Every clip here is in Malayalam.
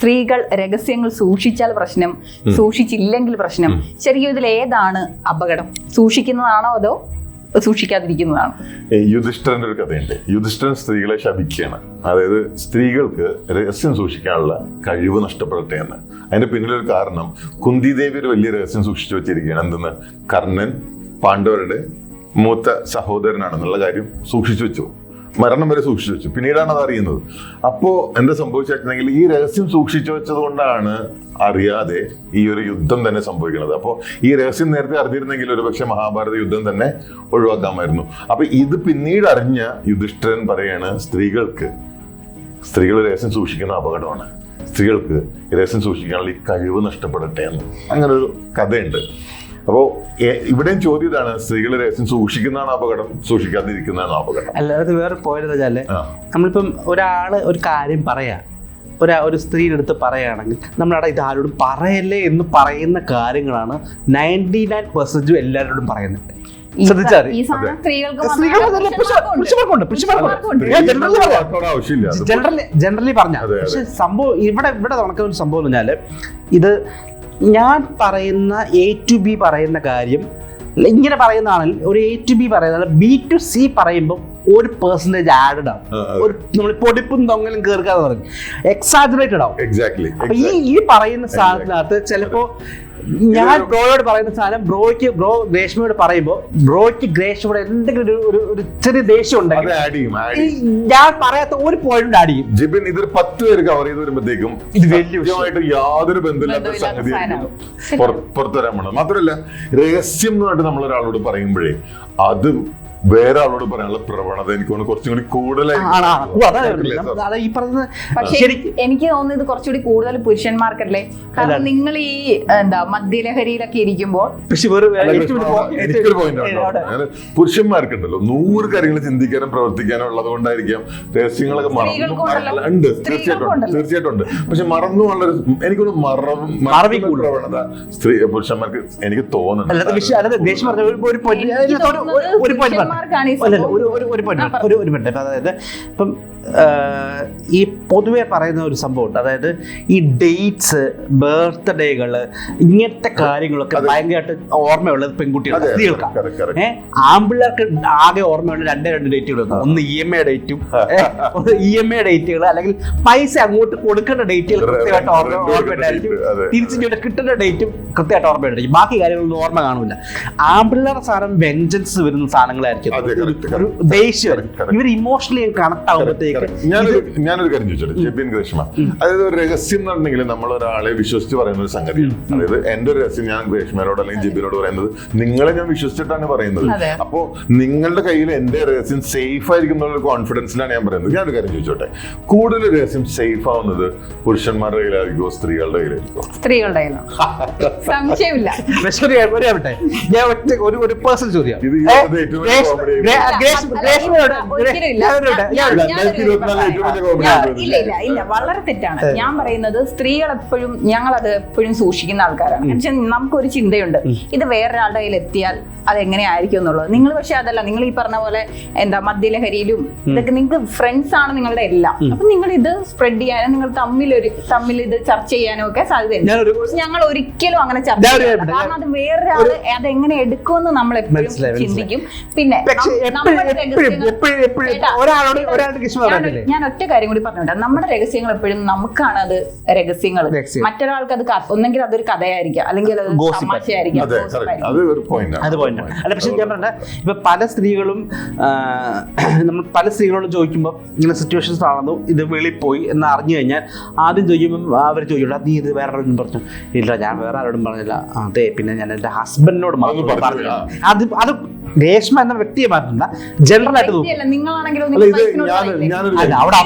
സ്ത്രീകൾ രഹസ്യങ്ങൾ സൂക്ഷിച്ചാൽ പ്രശ്നം സൂക്ഷിച്ചില്ലെങ്കിൽ പ്രശ്നം. ശരിക്കും ഇതിൽ ഏതാണ് അപകടം? സൂക്ഷിക്കുന്നതാണോ അതോ സൂക്ഷിക്കാതിരിക്കുന്നതാണ്? യുധിഷ്ഠിരന്റെ ഒരു കഥയുണ്ട്. യുധിഷ്ഠിരൻ സ്ത്രീകളെ ശപിക്കുകയാണ്. അതായത് സ്ത്രീകൾക്ക് രഹസ്യം സൂക്ഷിക്കാനുള്ള കഴിവ് നഷ്ടപ്പെടട്ടെ എന്ന്. അതിന്റെ പിന്നിലൊരു കാരണം കുന്തിദേവി ഒരു വലിയ രഹസ്യം സൂക്ഷിച്ചു വെച്ചിരിക്കുകയാണ്. എന്തെന്ന്? കർണൻ പാണ്ഡവരുടെ മൂത്ത സഹോദരനാണെന്നുള്ള കാര്യം സൂക്ഷിച്ചു വെച്ചു. മരണം വരെ സൂക്ഷിച്ചു വെച്ചു. പിന്നീടാണ് അത് അറിയുന്നത്. അപ്പോ എന്താ സംഭവിച്ചിട്ടുണ്ടെങ്കിൽ ഈ രഹസ്യം സൂക്ഷിച്ചു വെച്ചത് കൊണ്ടാണ് അറിയാതെ ഈ ഒരു യുദ്ധം തന്നെ സംഭവിക്കുന്നത്. അപ്പോൾ ഈ രഹസ്യം നേരത്തെ അറിഞ്ഞിരുന്നെങ്കിൽ ഒരു പക്ഷെ മഹാഭാരത യുദ്ധം തന്നെ ഒഴിവാക്കാമായിരുന്നു. അപ്പൊ ഇത് പിന്നീട് അറിഞ്ഞ യുധിഷ്ഠിരൻ പറയാണ് സ്ത്രീകൾക്ക് സ്ത്രീകൾ രഹസ്യം സൂക്ഷിക്കുന്ന അപകടമാണ്. സ്ത്രീകൾക്ക് രഹസ്യം സൂക്ഷിക്കാനുള്ള ഈ കഴിവ് നഷ്ടപ്പെടട്ടെ എന്ന്. അങ്ങനെ ഒരു കഥയുണ്ട്. അപ്പോൾ ഇവിടെയും ചോദ്യം ഇതാണ്. സ്ത്രീകൾ രഹസ്യം സൂക്ഷിക്കുന്നതാണ് അപകടം സൂക്ഷിക്കാതിരിക്കുന്നതാണ് അപകടം. അല്ല അല്ലാതെ വേറെ പോയത് വെച്ചാൽ ആ. നമ്മളിപ്പം ഒരാൾ ഒരു കാര്യം പറയാ. ഒരാ ഒരു സ്ത്രീയുടെ അടുത്ത് പറയുകയാണെങ്കിൽ നമ്മളവിടെ ഇത് ആരോടും പറയല്ലേ എന്ന് പറയുന്ന കാര്യങ്ങളാണ് നയന്റി നയൻ പെർസെന്റും എല്ലാവരോടും ആവശ്യമില്ല. ജനറലി ജനറലി പറഞ്ഞ. അതെ, അതെ. പക്ഷെ സംഭവം ഇവിടെ ഇവിടെ നടക്കുന്ന ഒരു സംഭവം എന്ന് പറഞ്ഞാൽ ഇത് ഞാൻ പറയുന്ന എ ടു ബി പറയുന്ന കാര്യം ഇങ്ങനെ പറയുന്നതാണെങ്കിൽ ഒരു എ ടു ബി പറയുന്നത് ബി ടു സി പറയുമ്പോൾ ഒരു പേഴ്സന്റേജ് ആഡഡ് ആവും ഒരു നമ്മൾ പൊടിപ്പും തൊങ്ങലും കേൾക്കാതെ പറഞ്ഞു എക്സാജറേറ്റഡ് ആവും. എക്സാക്ട്ലി ഈ ഈ പറയുന്ന സാധനത്തിനകത്ത് ചിലപ്പോ ഞാൻ ബ്രോയോട് പറയുന്ന സാധനം ബ്രോയ്ക്ക് ബ്രോ ഗ്രേഷ്മയോട് പറയുമ്പോൾ ബ്രോയ്ക്ക് ഗ്രേഷ്മയോട് എന്തെങ്കിലും ഒരു ഒരു ചെറിയ ദേഷ്യം ഉണ്ടെങ്കിൽ ആഡ് ആഡ് ചെയ്യും ഞാൻ പറയാത്ത ഒരു പോയിന്റ് ആഡ് ചെയ്യും ജിബിൻ ഇതൊരു പത്ത് പേര് കവർ ചെയ്ത് വരുമ്പോഴത്തേക്കും ഇത് വലിയ. യാതൊരു ബന്ധമില്ലാത്ത ബന്ധമില്ലാത്ത സംഗതി സാധനം. പുറത്തു വരാൻ പോണം മാത്രമല്ല രഹസ്യം എന്ന് പറഞ്ഞിട്ട് നമ്മൾ ഒരാളോട് പറയുമ്പോഴേ അത് വേറെ ആളോട് പറയാനുള്ള പ്രവണത എനിക്ക് തോന്നുന്നു കുറച്ചും കൂടി കൂടുതലായി പക്ഷെ എനിക്ക് തോന്നുന്നു ഇത് കുറച്ചുകൂടി കൂടുതൽ പുരുഷന്മാർക്കല്ലേ? കാരണം നിങ്ങൾ ഈ എന്താ മദ്യലഹരിയിലൊക്കെ ഇരിക്കുമ്പോൾ പുരുഷന്മാർക്കുണ്ടല്ലോ. നൂറ് കാര്യങ്ങൾ ചിന്തിക്കാനും പ്രവർത്തിക്കാനും ഉള്ളത് കൊണ്ടായിരിക്കാം രഹസ്യങ്ങളൊക്കെ ഉണ്ട്. തീർച്ചയായിട്ടും. തീർച്ചയായിട്ടും ഉണ്ട്. പക്ഷെ മറന്നു ഉള്ളൊരു എനിക്കൊന്ന് മറവ് പ്രവണത സ്ത്രീ പുരുഷന്മാർക്ക് എനിക്ക് അല്ലാതെ പറഞ്ഞ ഒരു ഒരു point- ഒരു- ഒരു- മിനിറ്റ് അതായത് ഇപ്പം ഈ പൊതുവെ പറയുന്ന ഒരു സംഭവമുണ്ട്. അതായത് ഈ ഡേറ്റ്സ് ബർത്ത്ഡേകൾ ഇങ്ങനത്തെ കാര്യങ്ങളൊക്കെ. ഭയങ്കരമായിട്ട് ഓർമ്മയുള്ളത് പെൺകുട്ടികൾ സ്ത്രീകൾക്കാണ് correct, correct. ഏഹ് ആമ്പിള്ളേർക്ക് ആകെ ഓർമ്മയുള്ള രണ്ട് രണ്ട് ഡേറ്റുകൾ ഒന്ന് ഇ എം എ ഡേറ്റും ഇ എം എ ഡേറ്റുകൾ അല്ലെങ്കിൽ പൈസ അങ്ങോട്ട് കൊടുക്കേണ്ട ഡേറ്റുകൾ കൃത്യമായിട്ട് ഓർമ്മ ഓർമ്മയുണ്ടായിരിക്കും തിരിച്ചിട്ട് കിട്ടുന്ന ഡേറ്റും കൃത്യമായിട്ട് ഓർമ്മയുണ്ടായിരിക്കും ബാക്കി കാര്യങ്ങളൊന്നും ഓർമ്മ കാണില്ല ആമ്പിള്ളേരുടെ സാധനം വെഞ്ചൻസ് വരുന്ന സാധനങ്ങളായിരിക്കും. ഒരു ദേഷ്യം. ഇവർ ഇമോഷണലി കണക്ട് ആകുമ്പോഴത്തേക്ക് ഞാനൊരു ഞാനൊരു കാര്യം ചോദിച്ചോട്ടെ? ജെബിൻ ഗ്രേഷ്മ. അതായത് ഒരു രഹസ്യം എന്നുണ്ടെങ്കിൽ നമ്മൾ ഒരാളെ വിശ്വസിച്ച് പറയുന്ന ഒരു സംഗതിയാണ് അതായത് എന്റെ ഒരു രഹസ്യം ഞാൻ ഗ്രേഷ്മയോട് അല്ലെങ്കിൽ ജെബിനോട് പറയുന്നത് നിങ്ങളെ ഞാൻ വിശ്വസിച്ചിട്ടാണ് പറയുന്നത്. അപ്പോൾ അപ്പോ നിങ്ങളുടെ കയ്യിൽ എന്റെ രഹസ്യം സേഫ് ആയിരിക്കും എന്നുള്ള കോൺഫിഡൻസിലാണ് ഞാൻ പറയുന്നത്. ഞാനൊരു കാര്യം ചോദിച്ചോട്ടെ? കൂടുതൽ രഹസ്യം സേഫ് ആവുന്നത് പുരുഷന്മാരുടെ കയ്യിലായിരിക്കുമോ സ്ത്രീകളുടെ കയ്യിലായിരിക്കുമോ സ്ത്രീകളുടെ. സംശയമില്ല. ഞാൻ ഒറ്റ ഒരു ഒരു പേഴ്സൺ ചോദ്യം. ഇല്ല. ഇല്ല ഇല്ല വളരെ തെറ്റാണ്. ഞാൻ പറയുന്നത് സ്ത്രീകൾ എപ്പോഴും ഞങ്ങൾ അത് എപ്പോഴും സൂക്ഷിക്കുന്ന ആൾക്കാരാണ്. പക്ഷെ നമുക്കൊരു ചിന്തയുണ്ട്. ഇത് വേറൊരാളുടെ കയ്യിൽ എത്തിയാൽ അത് എങ്ങനെയായിരിക്കും എന്നുള്ളത്. നിങ്ങൾ പക്ഷെ അതല്ല നിങ്ങൾ ഈ പറഞ്ഞ പോലെ എന്താ മദ്യലഹരിയിലും ഇതൊക്കെ നിങ്ങൾക്ക് ഫ്രണ്ട്സ് ആണ് നിങ്ങളുടെ എല്ലാം. അപ്പൊ നിങ്ങൾ ഇത് സ്പ്രെഡ് ചെയ്യാനും നിങ്ങൾ തമ്മിൽ ഒരു തമ്മിൽ ഇത് ചർച്ച ചെയ്യാനും ഒക്കെ സാധ്യതയുണ്ട്. ഞങ്ങൾ ഒരിക്കലും അങ്ങനെ ചർച്ച കാരണം ഒരു ചെയ്യില്ല. കാരണം അത് വേറൊരാൾ അതെങ്ങനെ എടുക്കുമെന്ന് നമ്മൾ എപ്പോഴും. ചിന്തിക്കും. പിന്നെ ഒരാളുടെ ഞാൻ- ഒറ്റ കാര്യം കൂടി പറഞ്ഞോട്ടെ. നമ്മുടെ രഹസ്യങ്ങൾ എപ്പോഴും നമുക്കാണ് അത് രഹസ്യങ്ങൾ. മറ്റൊരാൾക്ക് അത് ഒന്നെങ്കിൽ അതൊരു കഥയായിരിക്കാം. അല്ലെങ്കിൽ അത് Gossip തമാശയായിരിക്കാം. അതെ gossip അത് ഒരു പോയിന്റ് അത് പോയിന്റ് അല്ല പക്ഷെ ഞാൻ പറഞ്ഞ ഇപ്പൊ പല സ്ത്രീകളും നമ്മൾ പല സ്ത്രീകളോട് ചോദിക്കുമ്പോൾ ഇങ്ങനെ സിറ്റുവേഷൻസ് ആണെന്നു ഇത് വെളിപ്പോയി എന്ന് അറിഞ്ഞു കഴിഞ്ഞാൽ ആദ്യം ചോദിക്കുമ്പോൾ അവർ ചോദിക്കുള്ളൂ നീ ഇത് വേറെ ആരോടും പറഞ്ഞു? ഇല്ല ഞാൻ വേറെ ആരോടും പറഞ്ഞില്ല. അതെ പിന്നെ ഞാൻ എന്റെ ഹസ്ബൻഡിനോട് മാത്രം പറഞ്ഞു, അത് അത് രേഷ്മ എന്ന വ്യക്തിയെ മാറ്റുന്ന ജനറൽ ആയിട്ട് നോക്കും. അവിടെ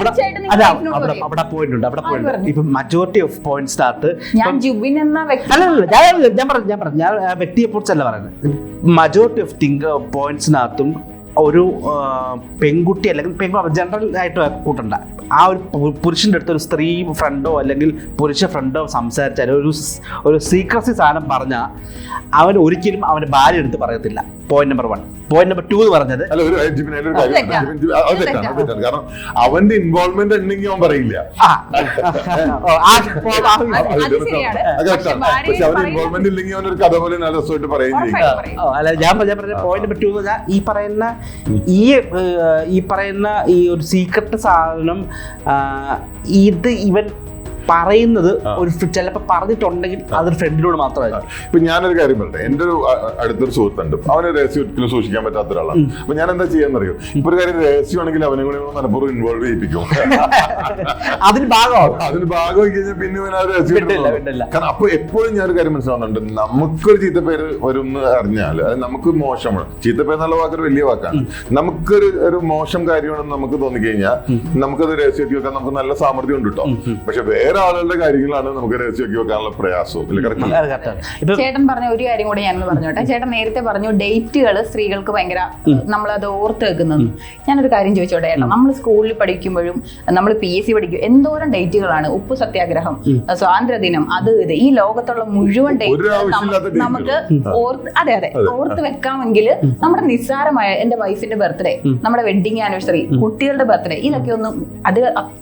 അവിടെ പോയിന്റ് ഉണ്ട് അവിടെ പോയിന്റ് ഇപ്പൊ മജോറിറ്റി ഓഫ് പോയിന്റ്സിനകത്ത് ഞാൻ ജുബിൻ എന്ന വ്യക്തി അല്ല അല്ല, ഞാൻ ഞാൻ പറഞ്ഞു ഞാൻ പറഞ്ഞു. ഞാൻ വ്യക്തിയെ കുറിച്ചല്ല പറയുന്നത്. മജോറിറ്റി ഓഫ് തിങ്ക് പോയിന്റ്സിനകത്തും ഒരു പെൺകുട്ടി അല്ലെങ്കിൽ പെൺ ജനറൽ ആയിട്ട് കൂട്ടണ്ട. ആ ഒരു പുരുഷന്റെ അടുത്ത് ഒരു സ്ത്രീ ഫ്രണ്ടോ അല്ലെങ്കിൽ പുരുഷ ഫ്രണ്ടോ സംസാരിച്ചാൽ ഒരു ഒരു സീക്രസി സാധനം പറഞ്ഞാൽ അവൻ ഒരിക്കലും അവന്റെ ഭാര്യ എടുത്ത് പറയത്തില്ല. Point number one point number two എന്ന് പറഞ്ഞത് അല്ല ഒരു ജിബിൻ അതിലൊരു അത് കാര്യം തെറ്റാണ്. ജിബിൻ, ജിബിൻ, അത് തെറ്റാണ് അത് തെറ്റാണ് കാരണം അവന്റെ ഇൻവോൾവ്മെന്റ് ഉണ്ടെങ്കിൽ അവൻ പറയില്ല ആ, ഓ, ആ, സ്വാഭാവികം. അത് അത് ശരിയാണ്. അത് പക്ഷെ. ഭാര്യയെ പറയുന്നത് ഇൻവോൾവ്മെന്റ് ഇല്ലെങ്കിൽ അവനൊരു കഥ പോലെ നല്ല രസമായിട്ട് പറയുകയും ചെയ്യും ഉറപ്പായിട്ടും പറയും. ഓ, അല്ല ഞാൻ പറഞ്ഞ പറഞ്ഞ പോയിന്റ് നമ്പർ ടു എന്ന് പറഞ്ഞാൽ ഈ പറയുന്ന ഈ ഈ പറയുന്ന ഈ ഒരു സീക്രട്ട് സാധനം ആ, ഇത് ഇവൻ പറയുന്നത് ഒരു ചിലപ്പോൾ പറഞ്ഞിട്ടുണ്ടെങ്കിൽ അതൊരു ഫ്രണ്ടിനോട് മാത്രമല്ല ഇപ്പൊ ഞാനൊരു കാര്യം പറയട്ടെ. എന്റെ ഒരു അടുത്തൊരു സുഹൃത്തുണ്ട്. അവന് രഹസ്യം ഒരിക്കലും സൂക്ഷിക്കാൻ പറ്റാത്ത ഒരാളാണ്. അപ്പൊ ഞാൻ എന്താ ചെയ്യാന്നറിയോ? ഇപ്പൊ ഒരു കാര്യം രഹസ്യമാണെങ്കിൽ അവനെ കൂടി മനഃപൂർവം ഇൻവോൾവ് ചെയ്യിപ്പിക്കും. അതിന് ഭാഗമാവും. അതിന് ഭാഗമായി കഴിഞ്ഞാൽ പിന്നെ ഇവൻ ആ രഹസ്യം കാരണം അപ്പൊ എപ്പോഴും ഞാൻ ഒരു കാര്യം മനസ്സിലാവുന്നുണ്ട്. നമുക്കൊരു ചീത്തപ്പേര് വരും എന്ന് അറിഞ്ഞാൽ അത് നമുക്ക് മോശമാണ്. പേര് നല്ല വാക്കൊരു വലിയ വാക്കാണ്. നമുക്കൊരു ഒരു മോശം കാര്യമാണെന്ന് നമുക്ക് തോന്നിക്കഴിഞ്ഞാൽ നമുക്കത് രഹസ്യമാക്കി വെക്കാൻ നമുക്ക് നല്ല സാമർഥ്യം ഉണ്ട് കേട്ടോ പക്ഷെ വേറെ ആളുകളുടെ കാര്യങ്ങളാണ് നമുക്ക് രഹസ്യമാക്കി വെക്കാനുള്ള പ്രയാസവും. ചേട്ടൻ പറഞ്ഞ ഒരു കാര്യം കൂടി ഞാൻ പറഞ്ഞോട്ടെ. ചേട്ടൻ നേരത്തെ പറഞ്ഞു ഡേറ്റുകൾ സ്ത്രീകൾക്ക് ഭയങ്കര നമ്മളത് ഓർത്ത് വെക്കുന്നത്. ഞാനൊരു കാര്യം ചോദിച്ചോട്ടെ ചേട്ടാ. നമ്മൾ സ്കൂളിൽ പഠിക്കുമ്പോഴും നമ്മൾ പി എസ് സി പഠിക്കും എന്തോരം ഡേറ്റുകളാണ്? ഉപ്പ് സത്യാഗ്രഹം സ്വാതന്ത്ര്യദിനം അത് ഇത്. ഈ ലോകത്തുള്ള മുഴുവൻ ഡേറ്റുകൾ നമുക്ക് ഓർത്ത് അതെ അതെ. ഓർത്ത് വെക്കാമെങ്കിൽ നമ്മുടെ നിസ്സാരമായ എന്റെ വൈഫിന്റെ ബർത്ത്ഡേ നമ്മുടെ വെഡിങ് ആനിവേഴ്സറി കുട്ടികളുടെ ബർത്ത്ഡേ ഇതൊക്കെ ഒന്നും അത്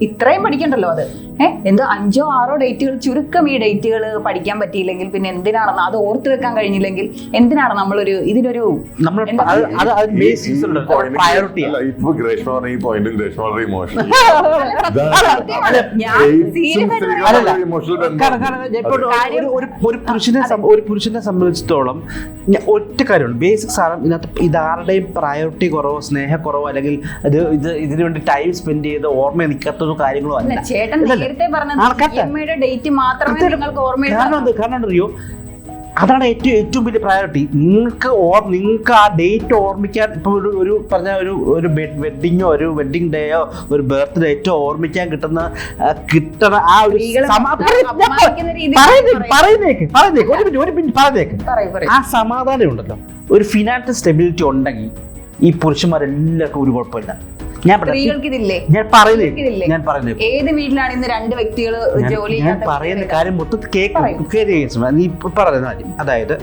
ഇത്രയും പഠിക്കണ്ടല്ലോ അത്. ഏഹ് എന്തോ അഞ്ചോ ആറോ ഡേറ്റുകൾ ചുരുക്കം ഈ ഡേറ്റുകൾ പഠിക്കാൻ പറ്റിയില്ലെങ്കിൽ പിന്നെ എന്തിനാണെന്ന് അത് ഓർത്ത് വെക്കാൻ കഴിഞ്ഞില്ലെങ്കിൽ എന്തിനാണ് നമ്മളൊരു ഇതിനൊരു നമ്മൾ അത് പറയുക? അത് അത് ബേസിസ് ഉണ്ട് പ്രയോറിറ്റി അല്ല ഇപ്പൊ ഗ്രേഷ്മ പറഞ്ഞ ഈ പോയിന്റും ഗ്രേഷ്മ വളരെ ഇമോഷണൽ ഒരു- പുരുഷനെ ഒരു പുരുഷനെ സംബന്ധിച്ചിടത്തോളം ഒറ്റ കാര്യമാണ് ബേസിക് സാധനം ഇതിനകത്ത് ഇതാരുടെയും പ്രയോറിറ്റി കുറവോ സ്നേഹക്കുറവോ അല്ലെങ്കിൽ ഇത് ഇത് ഇതിനു വേണ്ടി ടൈം സ്പെൻഡ് ചെയ്ത് ഓർമ്മ നിൽക്കാത്തതോ കാര്യങ്ങളോ അല്ല, ചേട്ടൻ. നേരത്തെ പറഞ്ഞത് ഡേറ്റ് മാത്രമേ നിങ്ങൾക്ക് ഓർമ്മയുള്ളൂ. കാരണം അതാണ് ഏറ്റവും ഏറ്റവും വലിയ പ്രയോറിറ്റി നിങ്ങൾക്ക് ഓർ നിങ്ങൾക്ക് ആ ഡേറ്റ് ഓർമ്മിക്കാൻ ഇപ്പോൾ ഒരു ഒരു പറഞ്ഞ ഒരു ഒരു വെഡിങ്ങോ ഒരു വെഡിങ് ഡേയോ ഒരു ബർത്ത് ഏറ്റവും ഓർമ്മിക്കാൻ കിട്ടുന്ന കിട്ടണ ആ ഒരു പറയുന്നേക്ക്. പറയുന്നേക്ക് ഒരു മിനിറ്റ് ഒരു മിനിറ്റ് പറയുന്നേക്ക് പറയൂ പറയൂ. ആ സമാധാനം ഉണ്ടല്ലോ. ഒരു ഫിനാൻഷ്യൽ സ്റ്റെബിലിറ്റി ഉണ്ടെങ്കിൽ ഈ പുരുഷന്മാരെല്ലാവർക്കും ഒരു കുഴപ്പമില്ല. ഞാൻ പറയാം സ്ത്രീകൾക്ക് ഞാൻ പറയുന്നത്? ഞാൻ പറയുന്നത് ഏത് വീട്ടിലാണ് ഇന്ന് രണ്ട് വ്യക്തികൾ ജോലി ഞാൻ പറയുന്ന കാര്യം മൊത്തത്തിൽ. കേക്ക് നീ പറയുന്ന കാര്യം. അതായത്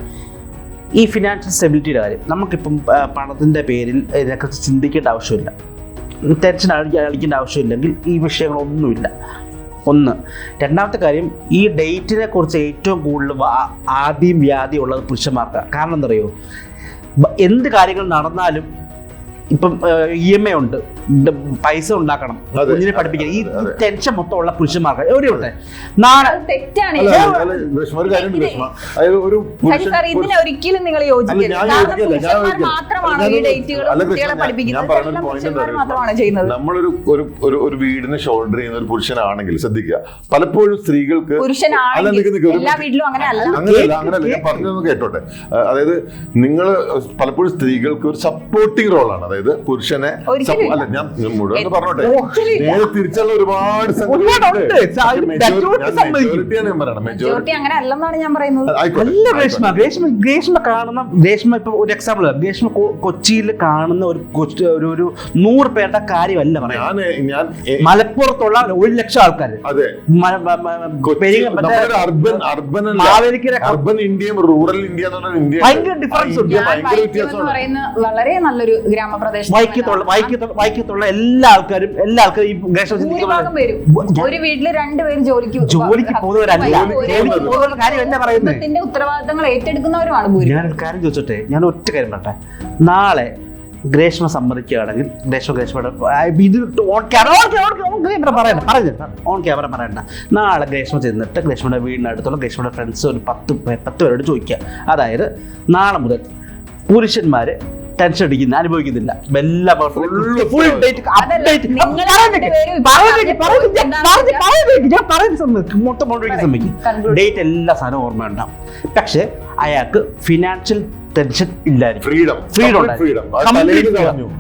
ഈ ഫിനാൻഷ്യൽ സ്റ്റെബിലിറ്റിയുടെ കാര്യം. നമുക്കിപ്പം പണത്തിന്റെ പേരിൽ ഇതിനെക്കുറിച്ച് ചിന്തിക്കേണ്ട ആവശ്യമില്ല. ടെൻഷൻ അടിക്കേണ്ട ആവശ്യമില്ലെങ്കിൽ ഈ വിഷയങ്ങളൊന്നുമില്ല. ഒന്ന് രണ്ടാമത്തെ കാര്യം ഈ ഡേറ്റിനെ കുറിച്ച് ഏറ്റവും കൂടുതൽ ആദ്യം വ്യാധി ഉള്ളത് പുരുഷന്മാർക്കാണ് കാരണം എന്താ അറിയോ? എന്ത് കാര്യങ്ങൾ നടന്നാലും ഇപ്പം ഇ എം ഐ ഉണ്ട്. പൈസ ഉണ്ടാക്കണം. കുഞ്ഞിനെ പഠിപ്പിക്കണം ഈ ടെൻഷൻ മൊത്തം ഉള്ള പുരുഷന്മാർക്ക് നാളെ സരി പുരുഷൻ ഇതിനെ ഒരിക്കലും നിങ്ങൾ നമ്മളൊരു ഒരു ഒരു ഒരു വീടിന് ഷോൾഡർ ചെയ്യുന്ന ഒരു പുരുഷനാണെങ്കിൽ ശ്രദ്ധിക്കുക. പലപ്പോഴും സ്ത്രീകൾക്ക് അങ്ങനെയല്ല അങ്ങനെയല്ല. ഞാൻ പറഞ്ഞൊന്ന് കേട്ടോട്ടെ. അതായത് നിങ്ങൾ പലപ്പോഴും സ്ത്രീകൾക്ക് ഒരു സപ്പോർട്ടിങ് റോളാണ് അതായത് പുരുഷനെ സപ്പോ- ഇല്ല. അല്ല ഞാൻ മുഴുവൻ പറഞ്ഞോട്ടെ. നേരെ തിരിച്ചുള്ള ഒരുപാട് അല്ല ഗ്രേഷ്മ ഗ്രേഷ്മ ഗ്രേഷ്മ കാണുന്ന ഗ്രേഷ്മ ഇപ്പൊ ഒരു എക്സാമ്പിൾ ഗ്രേഷ്മ കൊച്ചിയിൽ കാണുന്ന ഒരു ഒരു ഒരു നൂറ് പേരുടെ കാര്യമല്ല പറയാം ഞാൻ മലപ്പുറത്തുള്ള ഒരു ലക്ഷം ആൾക്കാർ അതെ. അർബൻ അർബൻ അർബൻ ഇന്ത്യയും റൂറൽ ഇന്ത്യ ഭയങ്കര ഡിഫറൻസ് ഉണ്ട്. വളരെ നല്ലൊരു ഗ്രാമപ്രദേശം വൈക്കത്തുള്ള വൈക്കത്തുള്ള വൈക്കത്തുള്ള എല്ലാ ആൾക്കാരും എല്ലാ ആൾക്കാരും ഈ ഞാൻ- ഒരു വീട്ടിൽ രണ്ടുപേരും ജോലിക്ക് ജോലിക്ക് പോകുന്നവരല്ല. ജോലിക്ക് പോകുന്ന കാര്യം എന്താ പറയുന്നത് ഉത്തരവാദിത്തങ്ങൾ ഏറ്റെടുക്കുന്നവരുമാണ് ഞാനൊരു കാര്യം ചോദിച്ചോട്ടെ? ഞാൻ ഒറ്റ കാര്യം പറട്ടെ നാളെ ഗ്രേഷ്മ സമ്മതിക്കുകയാണെങ്കിൽ ഗ്രേഷ്മ ഗ്രേഷ്മയുടെ ഇത് ഓൺ ക്യാമറ ഓൺ ക്യാമറ പറയണ്ട. പറയുന്നത് ഓൺ ക്യാമറ പറയണ്ട. നാളെ ഗ്രേഷ്മ ചെന്നിട്ട് ഗ്രേഷ്മയുടെ വീടിനടുത്തുള്ള ഗ്രേഷ്മയുടെ ഫ്രണ്ട്സ് ഒരു പത്ത് പത്ത് പേരോട് ചോദിക്കുക. അതായത് നാളെ മുതൽ പുരുഷന്മാര് ടെൻഷൻ അടിക്കുന്ന. അനുഭവിക്കുന്നില്ല. എല്ലാ ഫുൾ ഡേറ്റ് അപ്ഡേറ്റ്. ഡേറ്റ് എല്ലാ സാധനവും ഓർമ്മ ഉണ്ടാവും പക്ഷെ അയാൾക്ക് ഫിനാൻഷ്യൽ ടെൻഷൻ ഇല്ലായിരിക്കും. ഫ്രീഡം ഫ്രീഡം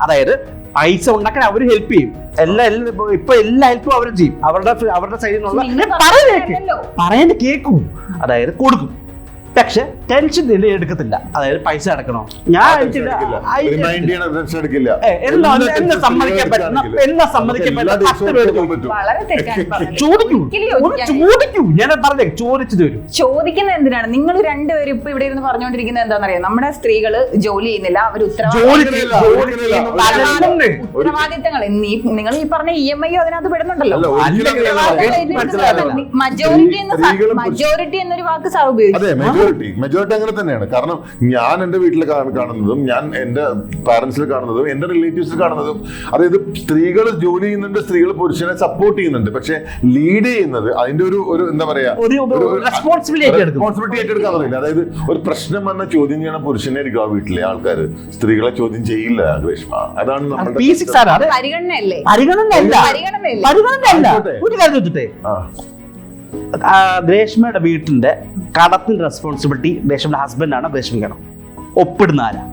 അതായത് പൈസ ഉണ്ടാക്കാൻ അവർ ഹെൽപ്പ് ചെയ്യും. എല്ലാ എല്ലാ- ഇപ്പൊ- എല്ലാ ഹെൽപ്പും അവർ ചെയ്യും. അവരുടെ അവരുടെ സൈഡിൽ നിന്നുള്ള പറയാൻ പറയുന്നത് കേൾക്കും അതായത് കൊടുക്കും. പക്ഷെ ടെൻഷൻ എടുക്കത്തില്ല അതായത് പൈസ അടക്കണോ? ഞാൻ അയച്ചിട്ടില്ല എന്നെ എന്നാ എന്നാ സമ്മതിക്കാൻ പറ്റുന്ന എടുക്കാനില്ല. സമ്മതിക്കാൻ പറ്റുന്ന പത്ത് പേര് വളരെ തെറ്റാണ് പറഞ്ഞത്. ചോദിക്കൂ. ചോദിക്കൂ. ഞാൻ പറഞ്ഞേ ചോദിച്ചു തരും ചോദിക്കുന്നത് എന്തിനാണ്? നിങ്ങൾ രണ്ടുപേരും ഇപ്പൊ ഇവിടെ ഇരുന്ന് പറഞ്ഞുകൊണ്ടിരിക്കുന്നത് എന്താണെന്നറിയാം? നമ്മുടെ സ്ത്രീകൾ ജോലി ചെയ്യുന്നില്ല അവർ. ഉത്തരവാദിത്തങ്ങൾ. നീ നിങ്ങൾ ഈ പറഞ്ഞ ഇ എം ഐ അതിനകത്ത് പെടുന്നുണ്ടല്ലോ. മജോറിറ്റി എന്ന സ്ത്രീകളും മജോറിറ്റി എന്നൊരു വാക്ക് സാർ ഉപയോഗിച്ചു. മെജോറിറ്റി മെജോറിറ്റി അങ്ങനെ തന്നെയാണ്. കാരണം ഞാൻ എന്റെ വീട്ടിൽ കാണുന്നതും ഞാൻ എന്റെ പാരന്റ്സിൽ കാണുന്നതും എന്റെ റിലേറ്റീവ്സിൽ കാണുന്നതും അതായത് സ്ത്രീകൾ ജോലി ചെയ്യുന്നുണ്ട് സ്ത്രീകൾ പുരുഷനെ സപ്പോർട്ട് ചെയ്യുന്നുണ്ട്. പക്ഷെ ലീഡ് ചെയ്യുന്നത് അതിന്റെ ഒരു ഒരു എന്താ പറയാ? റെസ്പോൺസിബിലിറ്റി ഏറ്റെടുക്കാൻ പറയില്ല അതായത് ഒരു പ്രശ്നം വന്ന ചോദ്യം ചെയ്യണ പുരുഷനായിരിക്കും ആ വീട്ടിലെ ആൾക്കാർ സ്ത്രീകളെ ചോദ്യം ചെയ്യില്ല ഗ്രേഷ്മ അതാണ് നമ്മുടെ പി ആണ്. അത് പരിഗണനയല്ലേ? പരിഗണനയല്ല. ഒരു കാര്യം ഗ്രേഷ്മയുടെ വീട്ടിന്റെ കടത്തിന്റെ റെസ്പോൺസിബിലിറ്റി ഗ്രേഷ്മയുടെ ഹസ്ബൻഡാണ് ഗ്രേഷ്മയ്ക്കാണ് ഒപ്പിടുന്ന ആരാ?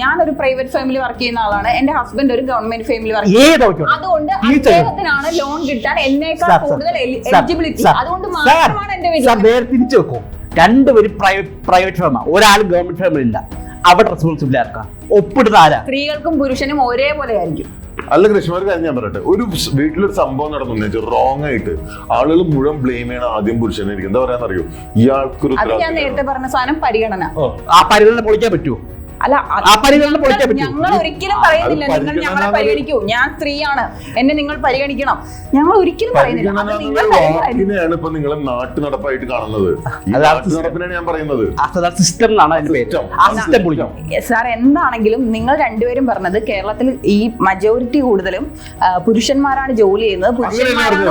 ഞാനൊരു പ്രൈവറ്റ് ഫാമിലി വർക്ക് ചെയ്യുന്ന ആളാണ്. എന്റെ ഹസ്ബൻഡ് ഒരു ഗവൺമെന്റ് ഫാമിലി വർക്ക് ചെയ്യുന്നത് അതുകൊണ്ട്. അദ്ദേഹത്തിനാണ് ലോൺ കിട്ടാൻ എന്നേക്കാൾ കൂടുതൽ എലിജിബിലിറ്റി അതുകൊണ്ട് മാത്രമാണ് എന്റെ സാർ, വീട്ടിൽ നേരെ തിരിച്ചു വെക്കും. രണ്ടുപേരും പ്രൈവറ്റ് പ്രൈവറ്റ് ഫേമാ ഒരാൾ ഗവൺമെന്റ് ഫേമിൽ ഇല്ല. അവിടെ റെസ്പോൺസിബിലിറ്റി ആർക്കാ? ഒപ്പിടുന്ന ആരാ? സ്ത്രീകൾക്കും പുരുഷനും ഒരേപോലെ ആയിരിക്കും. അല്ല കൃഷ്ണമാർ കാര്യം ഞാൻ പറയട്ടെ. ഒരു വീട്ടിലൊരു സംഭവം നടന്നു. റോങ് ആയിട്ട്. ആളുകൾ മുഴുവൻ ബ്ലെയിം ചെയ്യണ ആദ്യം പുരുഷനായിരിക്കും എന്താ പറയാന്നറിയോ? ഇയാൾക്കൊരു ഞാൻ നേരത്തെ പറഞ്ഞ സാധനം പരിഗണന. ആ. പരിഗണന പൊളിക്കാൻ പറ്റുമോ അല്ല? ഞങ്ങൾ ഒരിക്കലും പറയുന്നില്ല നിങ്ങൾ ഞങ്ങളെ പരിഗണിക്കൂ ഞാൻ സ്ത്രീയാണ് എന്നെ നിങ്ങൾ പരിഗണിക്കണം ഞങ്ങൾ ഒരിക്കലും പറയുന്നില്ല ഇപ്പൊ നിങ്ങൾ നാട്ടു നടപ്പായിട്ട് കാണുന്നത് നടപ്പിനാണ് ഞാൻ പറയുന്നത് സിസ്റ്റം സാർ എന്താണെങ്കിലും നിങ്ങൾ രണ്ടുപേരും പറഞ്ഞത് കേരളത്തിൽ ഈ മജോറിറ്റി കൂടുതലും പുരുഷന്മാരാണ് ജോലി ചെയ്യുന്നത് പുരുഷന്മാരാണ്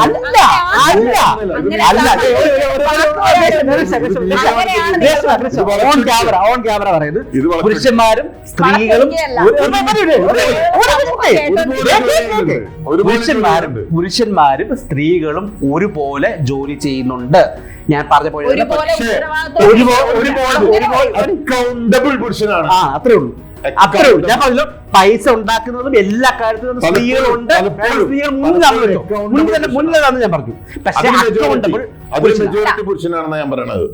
പുരുഷന്മാരും സ്ത്രീകളും പുരുഷന്മാരും പുരുഷന്മാരും സ്ത്രീകളും ഒരുപോലെ ജോലി ചെയ്യുന്നുണ്ട് ഞാൻ പറഞ്ഞ പോലെ ആ അത്രേ ഉള്ളൂ അത്രേ ഉള്ളൂ ഞാൻ പറഞ്ഞല്ലോ പൈസ ഉണ്ടാക്കുന്നതും എല്ലാ കാര്യത്തിലും സ്ത്രീകളുണ്ട് സ്ത്രീകൾ മുന്നിലാണല്ലോ മുന്നിൽ മുന്നിലാണെന്ന് ഞാൻ പറഞ്ഞു പക്ഷേ അക്കൗണ്ടബിൾ പുരുഷനാണെന്ന് ഞാൻ പറയണത്